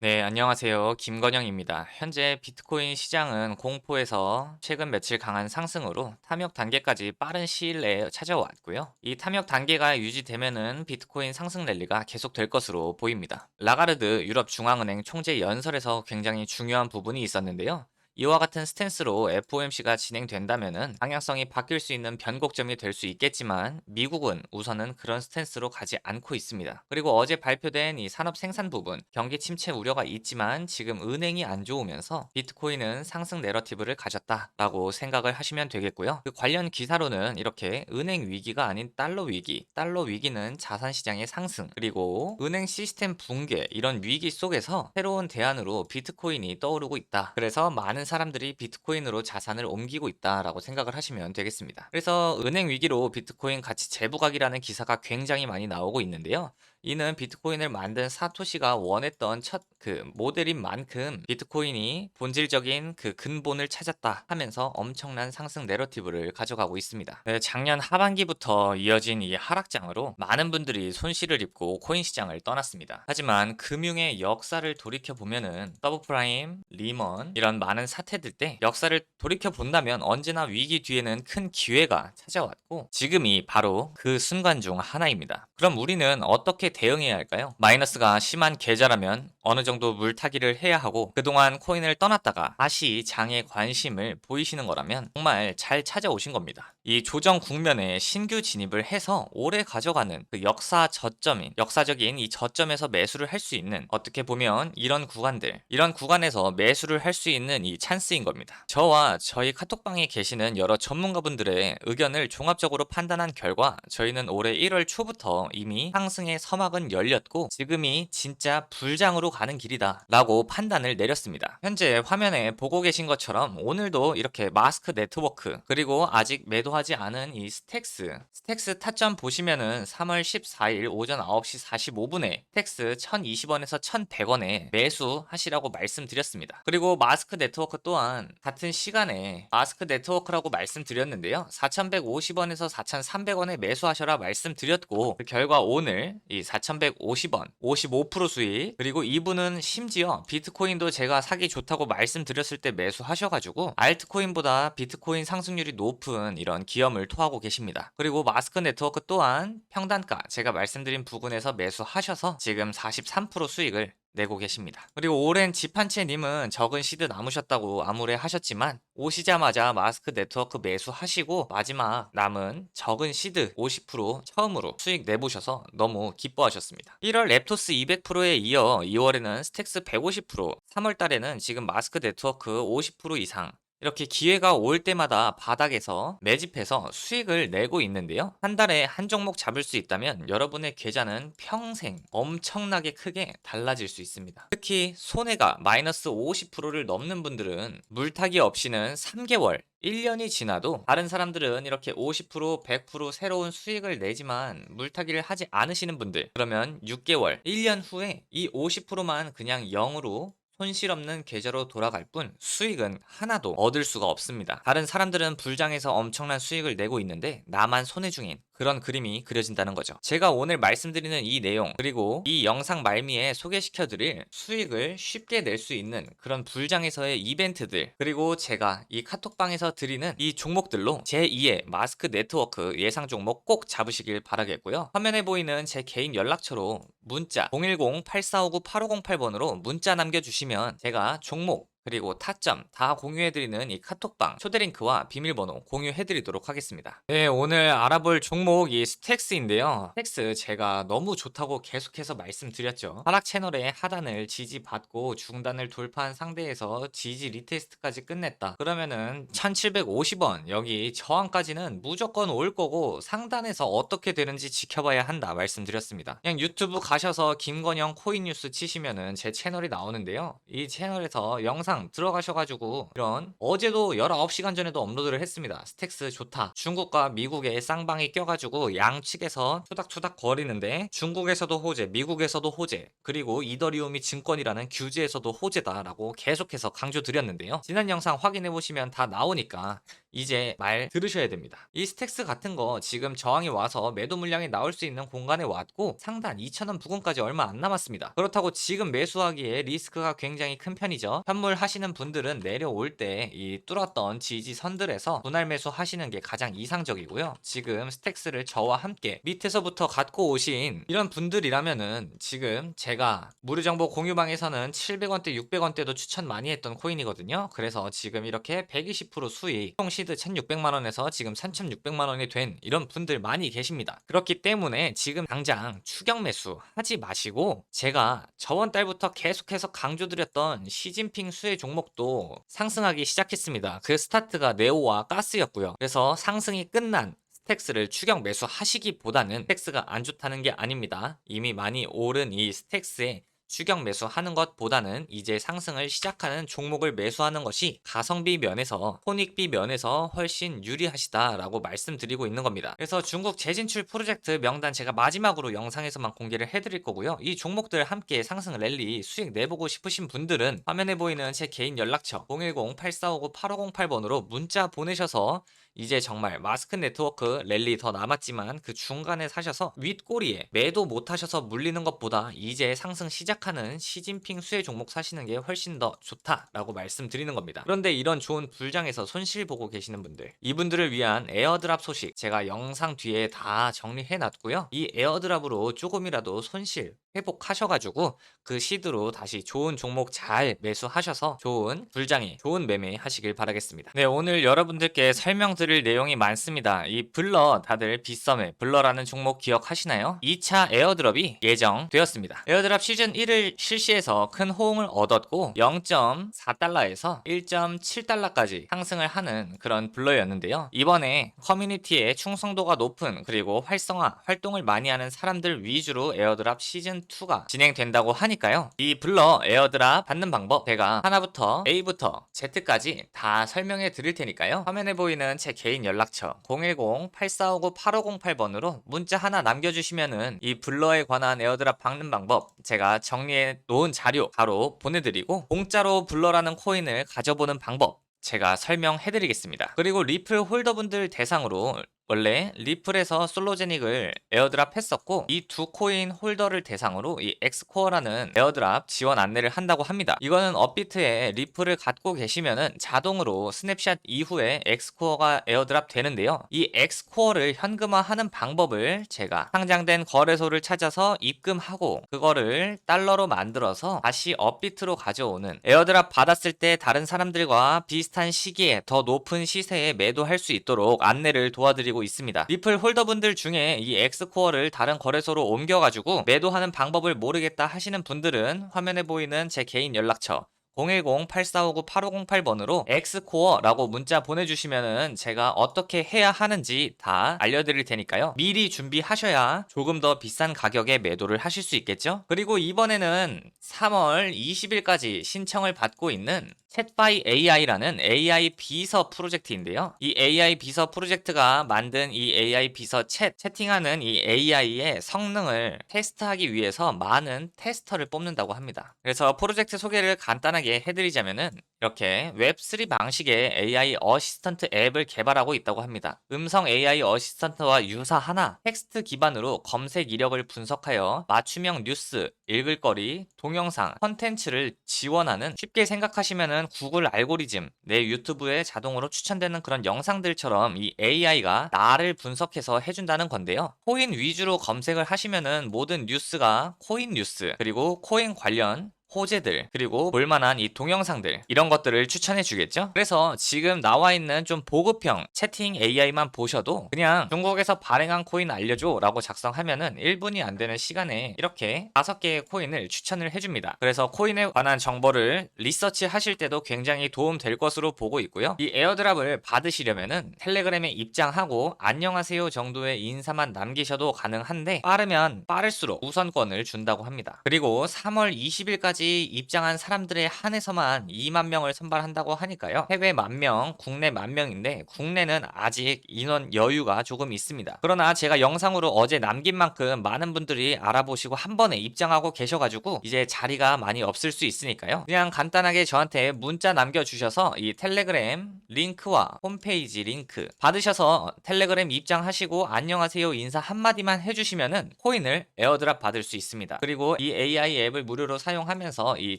네, 안녕하세요. 김건영입니다. 현재 비트코인 시장은 공포에서 최근 며칠 강한 상승으로 탐욕 단계까지 빠른 시일 내에 찾아왔고요. 이 탐욕 단계가 유지되면은 비트코인 상승 랠리가 계속될 것으로 보입니다. 라가르드 유럽 중앙은행 총재 연설에서 굉장히 중요한 부분이 있었는데요. 이와 같은 스탠스로 FOMC가 진행된다면은 방향성이 바뀔 수 있는 변곡점이 될 수 있겠지만 미국은 우선은 그런 스탠스로 가지 않고 있습니다. 그리고 어제 발표된 이 산업 생산 부분 경기 침체 우려가 있지만 지금 은행이 안 좋으면서 비트코인은 상승 내러티브를 가졌다라고 생각을 하시면 되겠고요. 그 관련 기사로는 이렇게 은행 위기가 아닌 달러 위기, 달러 위기는 자산 시장의 상승, 그리고 은행 시스템 붕괴 이런 위기 속에서 새로운 대안으로 비트코인이 떠오르고 있다. 그래서 많은 사람들이 비트코인으로 자산을 옮기고 있다라고 생각을 하시면 되겠습니다. 그래서 은행 위기로 비트코인 가치 재부각이라는 기사가 굉장히 많이 나오고 있는데요. 이는 비트코인을 만든 사토시가 원했던 첫 그 모델인 만큼 비트코인이 본질적인 그 근본을 찾았다 하면서 엄청난 상승 내러티브를 가져가고 있습니다. 네, 작년 하반기부터 이어진 이 하락장으로 많은 분들이 손실을 입고 코인 시장을 떠났습니다. 하지만 금융의 역사를 돌이켜 보면은 서브프라임, 리먼 이런 많은 사태들 때 역사를 돌이켜 본다면 언제나 위기 뒤에는 큰 기회가 찾아왔고 지금이 바로 그 순간 중 하나입니다. 그럼 우리는 어떻게 대응해야 할까요? 마이너스가 심한 계좌라면 어느 정도 물타기를 해야 하고 그동안 코인을 떠났다가 다시 장에 관심을 보이시는 거라면 정말 잘 찾아오신 겁니다. 이 조정 국면에 신규 진입을 해서 오래 가져가는 그 역사 저점인 역사적인 이 저점에서 매수를 할 수 있는 어떻게 보면 이런 구간들 이런 구간에서 매수를 할 수 있는 이 찬스인 겁니다. 저와 저희 카톡방에 계시는 여러 전문가분들의 의견을 종합적으로 판단한 결과 저희는 올해 1월 초부터 이미 상승의 서막은 열렸고 지금이 진짜 불장으로 가는 길이다 라고 판단을 내렸습니다. 현재 화면에 보고 계신 것처럼 오늘도 이렇게 마스크 네트워크 그리고 아직 매도하지 않은 이 스택스 스택스 타점 보시면은 3월 14일 오전 9시 45분에 스택스 1020원에서 1100원에 매수하시라고 말씀드렸습니다. 그리고 마스크 네트워크 또한 같은 시간에 마스크 네트워크라고 말씀드렸는데요. 4150원에서 4300원에 매수하셔라 말씀드렸고 그 결과 오늘 이 4150원 55% 수익 그리고 이분은 심지어 비트코인도 제가 사기 좋다고 말씀드렸을 때 매수하셔가지고 알트코인보다 비트코인 상승률이 높은 이런 기염을 토하고 계십니다. 그리고 마스크 네트워크 또한 평단가 제가 말씀드린 부분에서 매수하셔서 지금 43% 수익을 내고 계십니다. 그리고 오랜 지판채님은 적은 시드 남으셨다고 암울해 하셨지만 오시자마자 마스크 네트워크 매수하시고 마지막 남은 적은 시드 50% 처음으로 수익 내보셔서 너무 기뻐하셨습니다. 1월 랩토스 200%에 이어 2월에는 스택스 150% 3월 달에는 지금 마스크 네트워크 50% 이상 이렇게 기회가 올 때마다 바닥에서 매집해서 수익을 내고 있는데요. 한 달에 한 종목 잡을 수 있다면 여러분의 계좌는 평생 엄청나게 크게 달라질 수 있습니다. 특히 손해가 마이너스 50%를 넘는 분들은 물타기 없이는 3개월 1년이 지나도 다른 사람들은 이렇게 50% 100% 새로운 수익을 내지만 물타기를 하지 않으시는 분들 그러면 6개월 1년 후에 이 50%만 그냥 0으로 손실 없는 계좌로 돌아갈 뿐 수익은 하나도 얻을 수가 없습니다. 다른 사람들은 불장에서 엄청난 수익을 내고 있는데 나만 손해 중인 그런 그림이 그려진다는 거죠. 제가 오늘 말씀드리는 이 내용 그리고 이 영상 말미에 소개시켜드릴 수익을 쉽게 낼 수 있는 그런 불장에서의 이벤트들 그리고 제가 이 카톡방에서 드리는 이 종목들로 제2의 마스크 네트워크 예상 종목 꼭 잡으시길 바라겠고요. 화면에 보이는 제 개인 연락처로 문자 010-8459-8508번으로 문자 남겨주시면 제가 종목 그리고 타점 다 공유해드리는 이 카톡방 초대링크와 비밀번호 공유해드리도록 하겠습니다. 네, 오늘 알아볼 종목이 스택스인데요. 스택스 제가 너무 좋다고 계속해서 말씀드렸죠. 하락 채널의 하단을 지지받고 중단을 돌파한 상대에서 지지 리테스트까지 끝냈다. 그러면은 1750원 여기 저항까지는 무조건 올 거고 상단에서 어떻게 되는지 지켜봐야 한다 말씀드렸습니다. 그냥 유튜브 가셔서 김건영 코인 뉴스 치시면은 제 채널이 나오는데요. 이 채널에서 영상 영상 들어가셔가지고 이런 어제도 19시간 전에도 업로드를 했습니다. 스택스 좋다. 중국과 미국의 쌍방이 껴가지고 양측에서 투닥투닥 거리는데 중국에서도 호재, 미국에서도 호재, 그리고 이더리움이 증권이라는 규제에서도 호재다라고 계속해서 강조드렸는데요. 지난 영상 확인해보시면 다 나오니까 이제 말 들으셔야 됩니다. 이 스택스 같은 거 지금 저항이 와서 매도 물량이 나올 수 있는 공간에 왔고 상단 2,000원 부근까지 얼마 안 남았습니다. 그렇다고 지금 매수하기에 리스크가 굉장히 큰 편이죠. 현물 하시는 분들은 내려올 때 이 뚫었던 지지선들에서 분할 매수 하시는 게 가장 이상적이고요. 지금 스택스를 저와 함께 밑에서부터 갖고 오신 이런 분들이라면은 지금 제가 무료정보 공유방에서는 700원대, 600원대도 추천 많이 했던 코인이거든요. 그래서 지금 이렇게 120% 수익, 총 시드 1600만원에서 지금 3600만원이 된 이런 분들 많이 계십니다. 그렇기 때문에 지금 당장 추격 매수 하지 마시고 제가 저번 달부터 계속해서 강조드렸던 시진핑 수혜 종목도 상승하기 시작했습니다. 그 스타트가 네오와 가스였고요. 그래서 상승이 끝난 스택스를 추격 매수하시기보다는 스택스가 안 좋다는 게 아닙니다. 이미 많이 오른 이 스택스에 추격 매수하는 것보다는 이제 상승을 시작하는 종목을 매수하는 것이 가성비 면에서 손익비 면에서 훨씬 유리하시다라고 말씀드리고 있는 겁니다. 그래서 중국 재진출 프로젝트 명단 제가 마지막으로 영상에서만 공개를 해드릴 거고요. 이 종목들 함께 상승 랠리 수익 내보고 싶으신 분들은 화면에 보이는 제 개인 연락처 010-8459-8508번으로 문자 보내셔서 이제 정말 마스크 네트워크 랠리 더 남았지만 그 중간에 사셔서 윗꼬리에 매도 못 하셔서 물리는 것보다 이제 상승 시작하는 시진핑 수혜 종목 사시는 게 훨씬 더 좋다라고 말씀드리는 겁니다. 그런데 이런 좋은 불장에서 손실 보고 계시는 분들 이분들을 위한 에어드랍 소식 제가 영상 뒤에 다 정리해 놨고요. 이 에어드랍으로 조금이라도 손실 회복하셔가지고 그 시드로 다시 좋은 종목 잘 매수하셔서 좋은 불장에 좋은 매매 하시길 바라겠습니다. 네 오늘 여러분들께 설명드 릴 내용이 많습니다. 이 블러 다들 빗썸에 블러라는 종목 기억하시나요? 2차 에어드랍이 예정되었습니다. 에어드랍 시즌 1을 실시해서 큰 호응을 얻었고 0.4달러에서 1.7달러까지 상승을 하는 그런 블러였는데요. 이번에 커뮤니티의 충성도가 높은 그리고 활성화 활동을 많이 하는 사람들 위주로 에어드랍 시즌 2가 진행된다고 하니까요. 이 블러 에어드랍 받는 방법 제가 하나부터 A부터 Z까지 다 설명해 드릴 테니까요. 화면에 보이는 제 개인 연락처 010-8459-8508번으로 문자 하나 남겨주시면은 이 블러에 관한 에어드랍 받는 방법 제가 정리해 놓은 자료 바로 보내드리고 공짜로 블러라는 코인을 가져보는 방법 제가 설명해 드리겠습니다. 그리고 리플 홀더분들 대상으로 원래 리플에서 솔로제닉을 에어드랍 했었고 이 두 코인 홀더를 대상으로 이 엑스코어라는 에어드랍 지원 안내를 한다고 합니다. 이거는 업비트에 리플을 갖고 계시면은 자동으로 스냅샷 이후에 엑스코어가 에어드랍 되는데요. 이 엑스코어를 현금화하는 방법을 제가 상장된 거래소를 찾아서 입금하고 그거를 달러로 만들어서 다시 업비트로 가져오는 에어드랍 받았을 때 다른 사람들과 비슷한 시기에 더 높은 시세에 매도할 수 있도록 안내를 도와드리고 있습니다. 리플 홀더분들 중에 이 엑스코어를 다른 거래소로 옮겨가지고 매도하는 방법을 모르겠다 하시는 분들은 화면에 보이는 제 개인 연락처 010-8459-8508번으로 엑스코어라고 문자 보내주시면은 제가 어떻게 해야 하는지 다 알려드릴 테니까요. 미리 준비하셔야 조금 더 비싼 가격에 매도를 하실 수 있겠죠? 그리고 이번에는 3월 20일까지 신청을 받고 있는 챗바이 AI라는 AI 비서 프로젝트인데요. 이 AI 비서 프로젝트가 만든 이 AI 비서 챗, 채팅하는 이 AI의 성능을 테스트하기 위해서 많은 테스터를 뽑는다고 합니다. 그래서 프로젝트 소개를 간단하게 해드리자면은 이렇게 웹3 방식의 AI 어시스턴트 앱을 개발하고 있다고 합니다. 음성 AI 어시스턴트와 유사하나 텍스트 기반으로 검색 이력을 분석하여 맞춤형 뉴스, 읽을 거리, 동영상, 컨텐츠를 지원하는 쉽게 생각하시면은 구글 알고리즘, 내 유튜브에 자동으로 추천되는 그런 영상들처럼 이 AI가 나를 분석해서 해준다는 건데요. 코인 위주로 검색을 하시면은 모든 뉴스가 코인 뉴스, 그리고 코인 관련 호재들 그리고 볼만한 이 동영상들 이런 것들을 추천해 주겠죠? 그래서 지금 나와 있는 좀 보급형 채팅 AI만 보셔도 그냥 중국에서 발행한 코인 알려줘 라고 작성하면은 1분이 안 되는 시간에 이렇게 5개의 코인을 추천을 해줍니다. 그래서 코인에 관한 정보를 리서치 하실 때도 굉장히 도움 될 것으로 보고 있고요. 이 에어드랍을 받으시려면은 텔레그램에 입장하고 안녕하세요 정도의 인사만 남기셔도 가능한데 빠르면 빠를수록 우선권을 준다고 합니다. 그리고 3월 20일까지 지금까지 입장한 사람들에 한해서만 2만 명을 선발한다고 하니까요. 해외 만 명, 국내 만 명인데 국내는 아직 인원 여유가 조금 있습니다. 그러나 제가 영상으로 어제 남긴 만큼 많은 분들이 알아보시고 한 번에 입장하고 계셔가지고 이제 자리가 많이 없을 수 있으니까요. 그냥 간단하게 저한테 문자 남겨주셔서 이 텔레그램 링크와 홈페이지 링크 받으셔서 텔레그램 입장하시고 안녕하세요 인사 한마디만 해주시면은 코인을 에어드랍 받을 수 있습니다. 그리고 이 AI 앱을 무료로 사용하면 서 이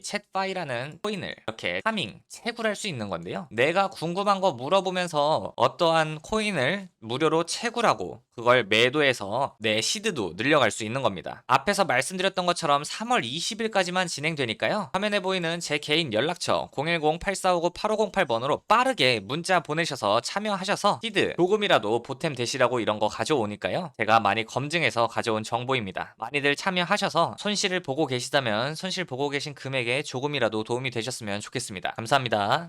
챗바이라는 코인을 이렇게 파밍, 채굴할 수 있는 건데요. 내가 궁금한 거 물어보면서 어떠한 코인을 무료로 채굴하고 그걸 매도해서 내 시드도 늘려갈 수 있는 겁니다. 앞에서 말씀드렸던 것처럼 3월 20일까지만 진행되니까요. 화면에 보이는 제 개인 연락처 010-8459-8508번으로 빠르게 문자 보내셔서 참여하셔서 시드 조금이라도 보탬 되시라고 이런 거 가져오니까요. 제가 많이 검증해서 가져온 정보입니다. 많이들 참여하셔서 손실을 보고 계시다면 손실 보고 계신 금액에 조금이라도 도움이 되셨으면 좋겠습니다. 감사합니다.